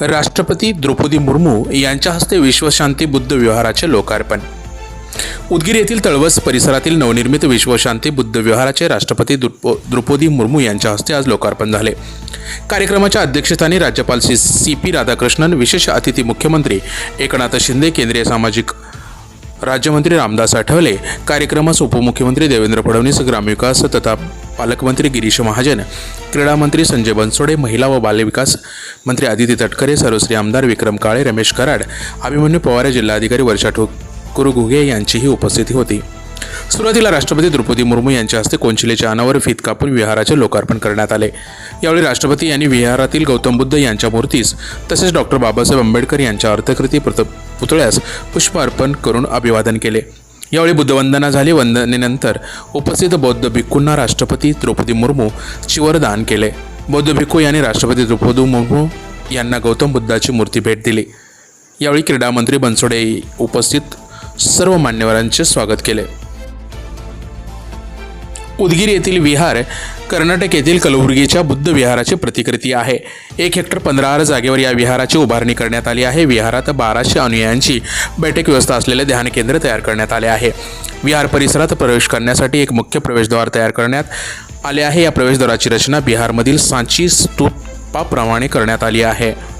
राष्ट्रपती द्रौपदी मुर्मू यांच्या हस्ते विश्वशांती बुद्ध विहाराचे लोकार्पण. उदगीर येथील तळवस परिसरातील नवनिर्मित विश्वशांती बुद्ध विहाराचे राष्ट्रपती द्रुप द्रौपदी मुर्मू यांच्या हस्ते आज लोकार्पण झाले. कार्यक्रमाच्या अध्यक्षस्थानी राज्यपाल सी सी पी राधाकृष्णन विशेष अतिथी मुख्यमंत्री एकनाथ शिंदे केंद्रीय सामाजिक राज्यमंत्री रामदास आठवले कार्यक्रमास उपमुख्यमंत्री देवेंद्र फडणवीस ग्रामविकास तथा पालकमंत्री गिरीश महाजन क्रीडा मंत्री संजय बनसोडे महिला व बालविकास मंत्री आदिती तटकरे सर्वश्री आमदार विक्रम काळे रमेश कराड अभिमन्यू पवार जिल्हाधिकारी वर्षा ठोकुर घुगे यांचीही उपस्थिती होती. सुरुवातीला राष्ट्रपती द्रौपदी मुर्मू यांच्या हस्ते कोंचिलेच्या अनावर फित कापून विहाराचे लोकार्पण करण्यात आले. यावेळी राष्ट्रपती यांनी विहारातील गौतम बुद्ध यांच्या मूर्तीस तसेच डॉक्टर बाबासाहेब आंबेडकर यांच्या अर्थकृती प्रत पुतळ्यास पुष्प अर्पण करून अभिवादन केले. यावेळी बुद्धवंदना झाली. वंदनेनंतर उपस्थित बौद्ध भिक्खूंना राष्ट्रपती द्रौपदी मुर्मू चिवरदान केले. बौद्ध भिक्खू यांनी राष्ट्रपती द्रौपदी मुर्मू यांना गौतम बुद्धाची मूर्ती भेट दिली. यावेळी क्रीडा मंत्री बनसोडे उपस्थित सर्व मान्यवरांचे स्वागत केले. उदगीर येथील विहार कर्नाटक येथील कलबुर्गीच्या बुद्ध विहाराची प्रतिकृती आहे. एक हेक्टर पंधरा हजार जागेवर या विहाराची उभारणी करण्यात आली आहे. विहारात बाराशे अनुयायांची बैठक व्यवस्था असलेले ध्यान केंद्र तयार करण्यात आले आहे. विहार परिसरात प्रवेश करण्यासाठी एक मुख्य प्रवेशद्वार तयार करण्यात आले आहे. या प्रवेशद्वाराची रचना बिहारमधील सांची स्तूपाप्रमाणे करण्यात आली आहे.